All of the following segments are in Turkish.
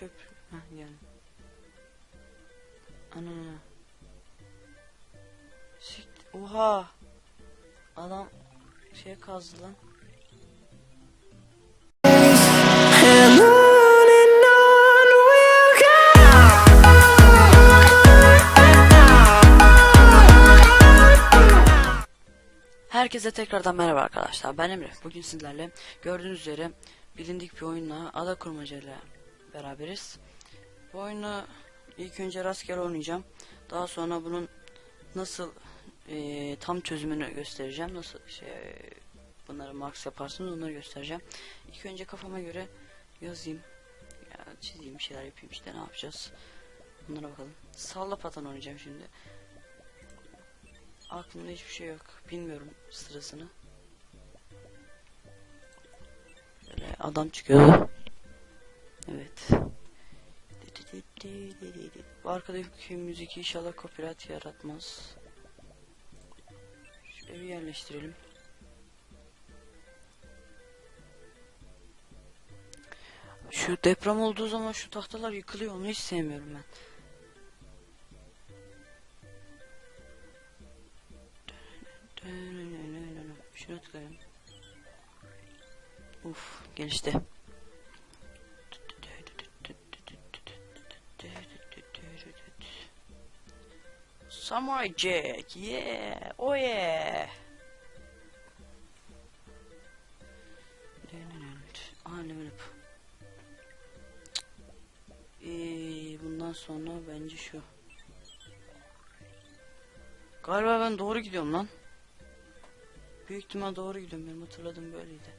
çöp. Heh geldim. Ana ana. Sik- Oha. Adam şey kazdı lan. Herkese tekrardan merhaba arkadaşlar. Ben Emre. Bugün sizlerle gördüğünüz üzere bilindik bir oyunla ada kurmaca ile beraberiz. Bu oyunu ilk önce rastgele oynayacağım. Daha sonra bunun nasıl eee, tam çözümünü göstereceğim. Nasıl şey bunları max yaparsınız onları göstereceğim. İlk önce kafama göre yazayım. Ya çizeyim bir şeyler yapayım işte ne yapacağız. Bunlara bakalım. Salla patan oynayacağım şimdi. Aklımda hiçbir şey yok. Bilmiyorum sırasını. Böyle adam çıkıyordu. Arkadaki müzik inşallah copyright yaratmaz. Şu evi yerleştirelim. Şu deprem olduğu zaman şu tahtalar yıkılıyor. Onu hiç sevmiyorum ben. Şuna tıklayalım. Uf gelişti. Samurai Jack, yeah, oh yeah. Up. Ee, bundan sonra bence şu. Galiba ben doğru gidiyorum lan. Büyük ihtimal doğru gidiyorum benim hatırladığım böyleydi.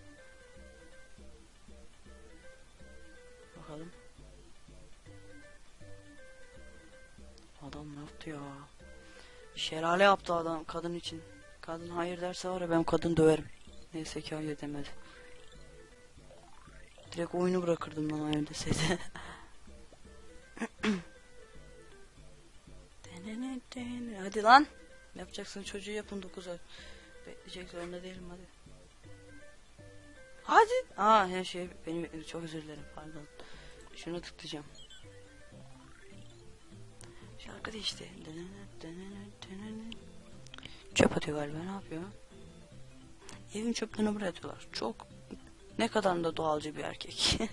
Bakalım. Adam ne yaptı ya? Şelale yaptı adam kadın için. Kadın hayır derse var ya ben kadın döverim. Neyse ki hayır demedi. Direkt oyunu bırakırdım lan hayır deseydi. Hadi lan. Yapacaksın çocuğu yapın 9 ay. Bekleyecek zorunda değilim hadi. Hadi. Aa her şey benim çok özür dilerim pardon. Şuna tıklayacağım. Şarkı değişti. Çöp atıyor galiba ne yapıyor? Evin çöplerini buraya atıyorlar. Çok ne kadar da doğalcı bir erkek.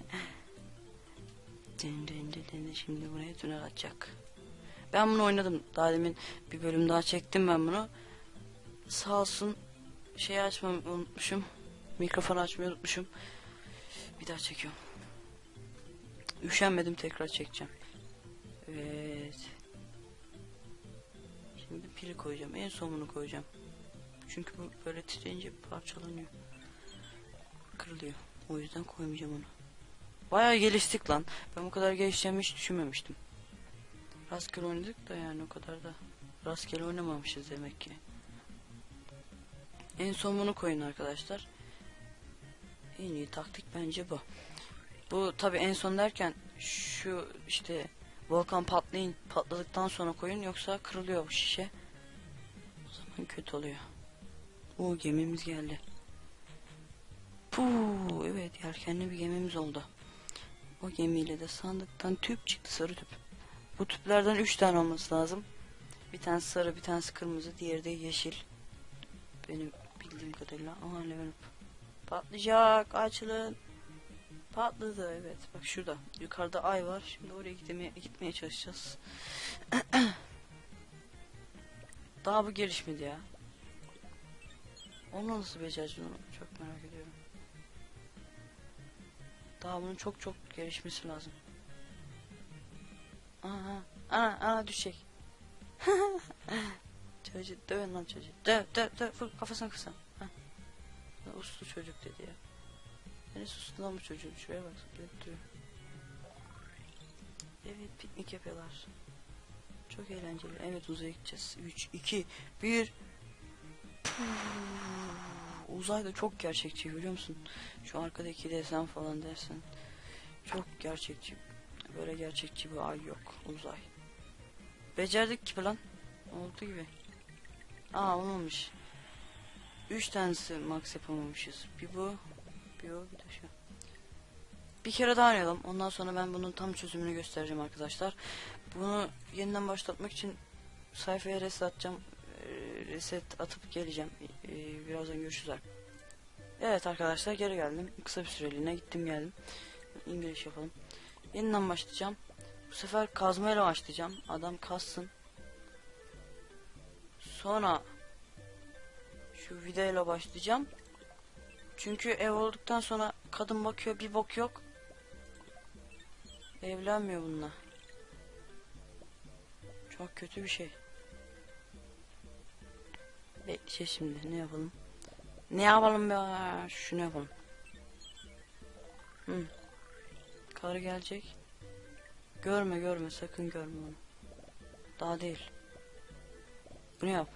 Şimdi buraya tünel atacak. Ben bunu oynadım. Daha demin bir bölüm daha çektim ben bunu. Sağ olsun şeyi açmayı unutmuşum. Mikrofonu açmayı unutmuşum. Bir daha çekiyorum. Üşenmedim tekrar çekeceğim. Evet. Pili koyacağım. En sonunu koyacağım. Çünkü bu böyle titreyince parçalanıyor. Kırılıyor. O yüzden koymayacağım onu. Bayağı geliştik lan. Ben bu kadar gelişeceğimi hiç düşünmemiştim. Rastgele oynadık da yani o kadar da rastgele oynamamışız demek ki. En son koyun arkadaşlar. En iyi taktik bence bu. Bu tabi en son derken şu işte volkan patlayın patladıktan sonra koyun yoksa kırılıyor bu şişe. Kötü oluyor. O gemimiz geldi. Puu, evet yelkenli bir gemimiz oldu. O gemiyle de sandıktan tüp çıktı sarı tüp. Bu tüplerden 3 tane olması lazım. Bir tanesi sarı, bir tanesi kırmızı, diğeri de yeşil. Benim bildiğim kadarıyla. Aha level. Patlayacak, açılın. Patladı evet. Bak şurada. Yukarıda ay var. Şimdi oraya gitmeye, gitmeye çalışacağız. Daha bu gelişmedi ya. Onu nasıl becereceğim onu çok merak ediyorum. Daha bunun çok çok gelişmesi lazım. Aha, ana, ana düşecek. çocuk, dövün lan çocuğu. Döv, döv, döv, vur kafasına kısa. Uslu çocuk dedi ya. Beni sustu lan bu çocuğun. Şuraya bak. Evet, piknik yapıyorlar. Çok eğlenceli. Evet, uzaya gideceğiz. 3, 2, 1. Uzay da çok gerçekçi biliyor musun? Şu arkadaki desen falan dersen. Çok gerçekçi. Böyle gerçekçi bir ay yok. Uzay. Becerdik gibi lan. Oldu gibi. Aa olmamış. Üç tanesi max yapamamışız. Bir bu. Bir o bir de şu. Bir kere daha oynayalım. Ondan sonra ben bunun tam çözümünü göstereceğim arkadaşlar. Bunu yeniden başlatmak için sayfaya reset atacağım. Ee, Reset atıp geleceğim. Ee, Birazdan görüşürüz. Evet arkadaşlar geri geldim. Kısa bir süreliğine gittim geldim. İngiliz yapalım. Yeniden başlayacağım. Bu sefer kazmayla başlayacağım. Adam kazsın. Sonra şu videoyla başlayacağım. Çünkü ev olduktan sonra kadın bakıyor bir bok yok. Evlenmiyor bununla. Çok kötü bir şey. Bekle şimdi ne yapalım? Ne yapalım ya? Şunu yapalım. Hı. Karı gelecek. Görme görme sakın görme onu. Daha değil. Bunu yap.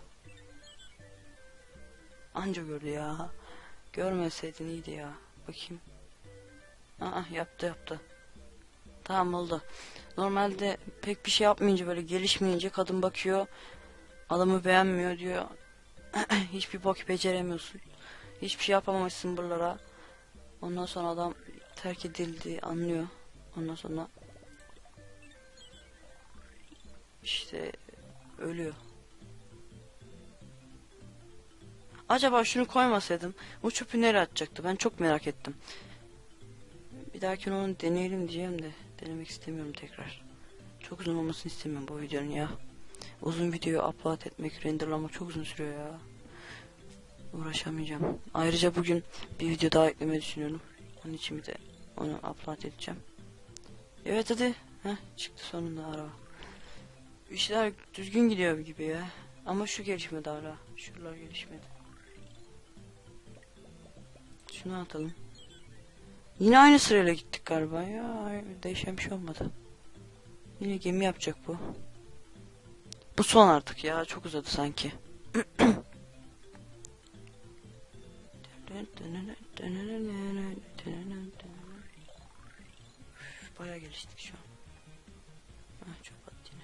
Anca gördü ya. Görmeseydin iyiydi ya. Bakayım. Aa yaptı yaptı. Tamam oldu. Normalde pek bir şey yapmayınca böyle gelişmeyince kadın bakıyor. Adamı beğenmiyor diyor. Hiçbir bok beceremiyorsun. Hiçbir şey yapamamışsın buralara. Ondan sonra adam terk edildi anlıyor. Ondan sonra işte ölüyor. Acaba şunu koymasaydım o çöpü nereye atacaktı? Ben çok merak ettim. Bir dahaki onu deneyelim diyeceğim de denemek istemiyorum tekrar. Çok uzun olmasını istemiyorum bu videonun ya. Uzun videoyu upload etmek, renderlamak çok uzun sürüyor ya. Uğraşamayacağım. Ayrıca bugün bir video daha eklemeyi düşünüyorum. Onun için bir de onu upload edeceğim. Evet hadi. Heh, çıktı sonunda araba. İşler düzgün gidiyor gibi ya. Ama şu gelişmedi hala. Şuralar gelişmedi. Şunu atalım. Yine aynı sırayla gittik galiba ya. Değişen bir şey olmadı. Yine gemi yapacak bu. Bu son artık ya. Çok uzadı sanki. Üf, Bayağı geliştik şu an. Ah çöp at yine.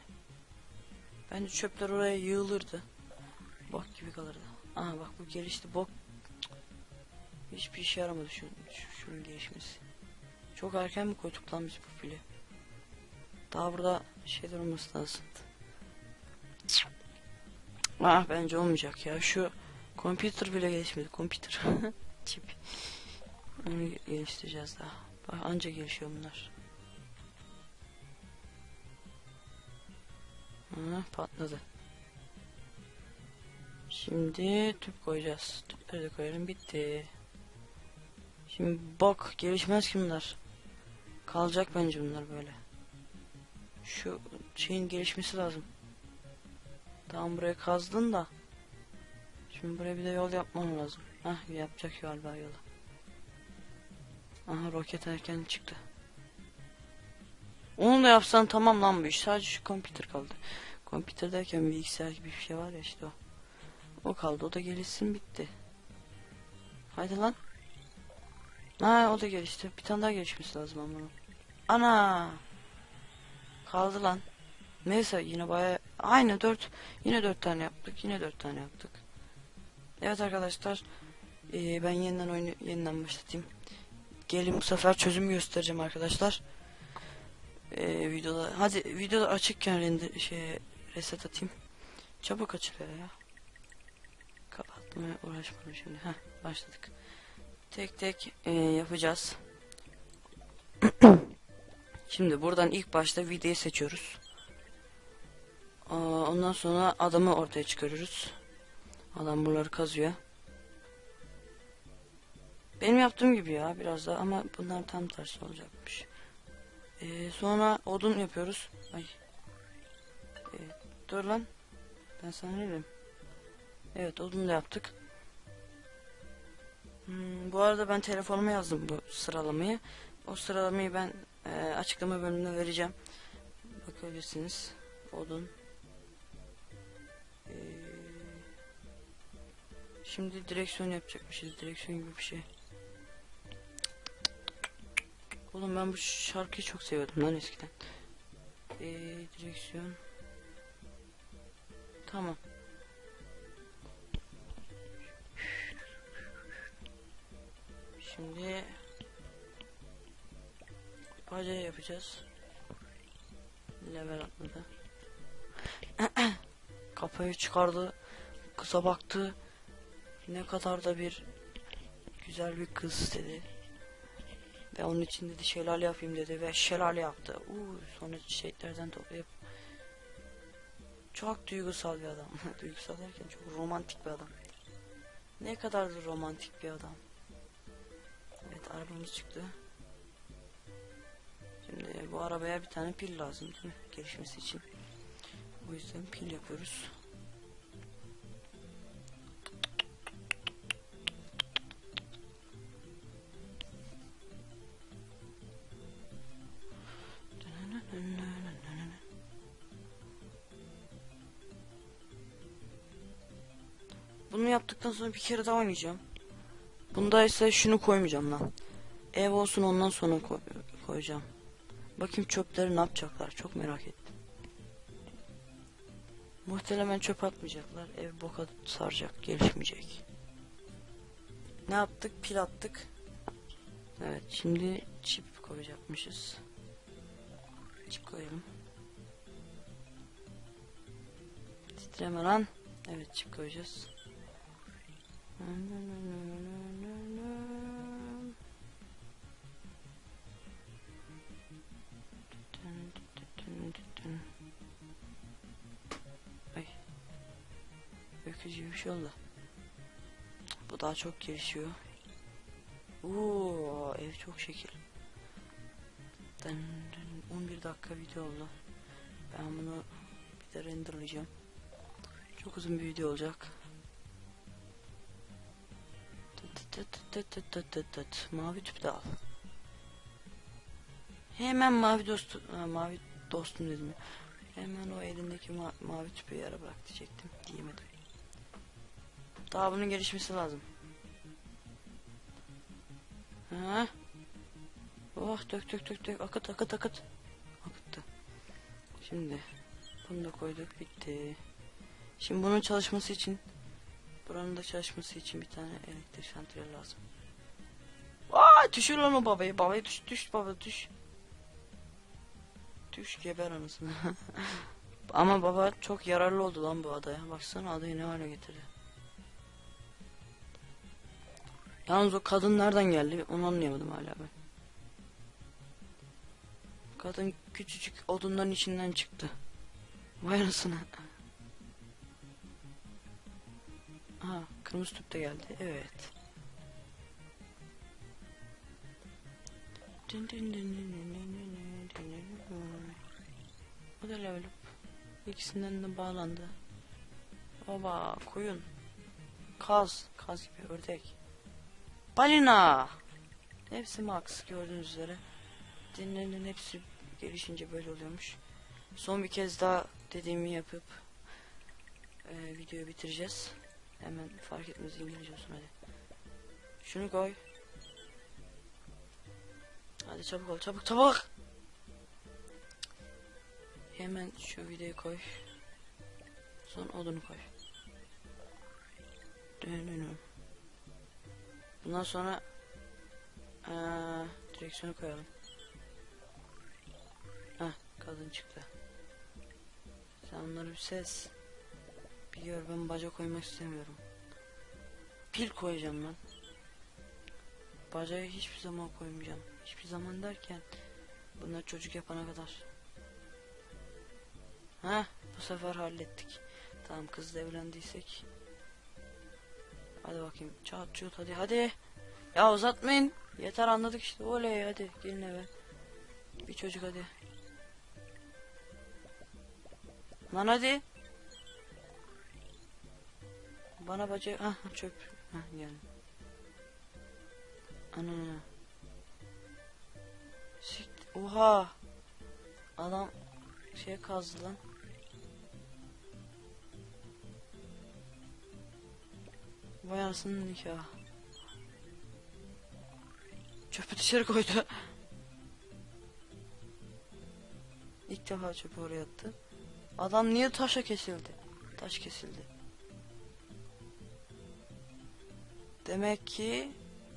Bence çöpler oraya yığılırdı. Bok gibi kalırdı. Aha bak bu gelişti bok. Hiçbir işe yaramadı şu, şu şunun gelişmesi. Çok erken mi koyduk lan biz bu pili? Daha burada şeyler olması lazım. Ah bence olmayacak ya. Şu computer bile gelişmedi. Computer. Çip. Onu geliştireceğiz daha. Bak anca gelişiyor bunlar. Ha, patladı. Şimdi tüp koyacağız. Tüpleri de koyalım bitti. Şimdi bak gelişmez ki bunlar. Kalacak bence bunlar böyle. Şu şeyin gelişmesi lazım. Tamam buraya kazdın da. Şimdi buraya bir de yol yapmam lazım. Hah yapacak galiba yolu. Aha roket erken çıktı. Onu da yapsan tamam lan bu iş. Sadece şu computer kaldı. Computer derken bilgisayar gibi bir şey var ya işte o. O kaldı. O da gelişsin bitti. Haydi lan. Ha o da gelişti. Bir tane daha gelişmesi lazım ama. Ana. Kaldı lan. Neyse yine baya aynı dört yine dört tane yaptık yine dört tane yaptık. Evet arkadaşlar eee, ben yeniden oyunu yeniden başlatayım. Gelin bu sefer çözüm göstereceğim arkadaşlar. Eee videoda hadi videoda açıkken render şey reset atayım. Çabuk açılıyor ya. Kapatmaya uğraşmadım şimdi. Heh başladık. Tek tek eee, yapacağız. Şimdi buradan ilk başta videoyu seçiyoruz. Aa, Ondan sonra adamı ortaya çıkarıyoruz. Adam buraları kazıyor. Benim yaptığım gibi ya biraz da ama bunlar tam tersi olacakmış. Ee, sonra odun yapıyoruz. Ay. Ee, dur lan. Ben sana ne? Evet odun da yaptık. Hmm, bu arada ben telefonuma yazdım bu sıralamayı. O sıralamayı ben e, açıklama bölümüne vereceğim. Bakabilirsiniz. Odun. Ee, şimdi direksiyon yapacakmışız. Direksiyon gibi bir şey. Oğlum ben bu şarkıyı çok seviyordum lan eskiden. Ee, direksiyon. Tamam. Şimdi bacayı yapacağız. Level atladı. Kafayı çıkardı. Kıza baktı. Ne kadar da bir güzel bir kız dedi. Ve onun için dedi şelale yapayım dedi ve şelale yaptı. Uuu sonra çiçeklerden toplayıp çok duygusal bir adam. duygusal derken çok romantik bir adam. Ne kadar da romantik bir adam. Arabamız çıktı. Şimdi bu arabaya bir tane pil lazım değil mi? Gelişmesi için. O yüzden pil yapıyoruz. Bunu yaptıktan sonra bir kere daha oynayacağım. Bunda ise şunu koymayacağım lan. Ev olsun ondan sonra koy- koyacağım. Bakayım çöpleri ne yapacaklar çok merak ettim. Muhtemelen çöp atmayacaklar. Ev boka saracak, gelişmeyecek. Ne yaptık? Pil attık. Evet, şimdi çip koyacakmışız. Çip koyalım. Titreme lan. Evet, çip koyacağız. Gibi bir şey oldu. Bu daha çok gelişiyor. Oo, ev çok şekil. Dın dın, 11 dakika video oldu. Ben bunu bir de renderlayacağım. Çok uzun bir video olacak. Mavi tüp de al. Hemen mavi dostu, ha, mavi dostum dedim. Hemen o elindeki ma mavi tüpü yere bırak diyecektim. Diyemedim. Daha bunun gelişmesi lazım. Ha? Oh dök dök dök dök akıt akıt akıt. Akıttı. Şimdi bunu da koyduk bitti. Şimdi bunun çalışması için buranın da çalışması için bir tane elektrik santral lazım. Aa düşür lan o babayı. Babayı düş düş baba düş. Düş geber anasını. Ama baba çok yararlı oldu lan bu adaya. Baksana adayı ne hale getirdi. Yalnız o kadın nereden geldi onu anlayamadım hala ben. Kadın küçücük odunların içinden çıktı. Vay anasını. Ha kırmızı tüp de geldi evet. Dün da level up. İkisinden de bağlandı. Oba koyun. Kaz. Kaz gibi ördek. Balina. Hepsi max gördüğünüz üzere. Dinlerin hepsi gelişince böyle oluyormuş. Son bir kez daha dediğimi yapıp e, videoyu bitireceğiz. Hemen fark etmez İngilizce olsun hadi. Şunu koy. Hadi çabuk ol çabuk çabuk. Hemen şu videoyu koy. Son odunu koy. Dönünüm. Bundan sonra eee, direksiyonu koyalım. Heh, kadın çıktı. Sen onları bir ses. Gör ben baca koymak istemiyorum. Pil koyacağım ben. Bacayı hiçbir zaman koymayacağım. Hiçbir zaman derken bunlar çocuk yapana kadar. Ha, bu sefer hallettik. Tamam kızla evlendiysek. Hadi bakayım. Çat çut hadi hadi. Ya uzatmayın. Yeter anladık işte. Oley hadi gelin eve. Bir çocuk hadi. Lan hadi. Bana bacı ah çöp. Hah geldim. Ana. Sik oha. Adam şey kazdı lan. Vay anasının nikahı. Çöpü dışarı koydu. İlk defa çöpü oraya attı. Adam niye taşa kesildi? Taş kesildi. Demek ki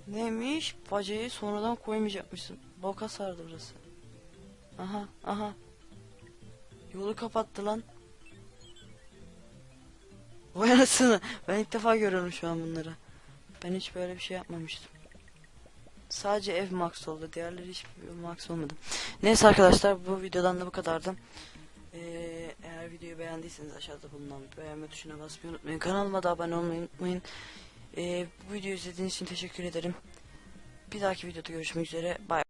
neymiş? Bacayı sonradan koymayacakmışsın. Boka sardı burası. Aha aha. Yolu kapattı lan. Vay anasını. Ben ilk defa görüyorum şu an bunları. Ben hiç böyle bir şey yapmamıştım. Sadece ev max oldu. Diğerleri hiç max olmadı. Neyse arkadaşlar bu videodan da bu kadardı. Ee, eğer videoyu beğendiyseniz aşağıda bulunan beğenme tuşuna basmayı unutmayın. Kanalıma da abone olmayı unutmayın. Ee, bu videoyu izlediğiniz için teşekkür ederim. Bir dahaki videoda görüşmek üzere. Bay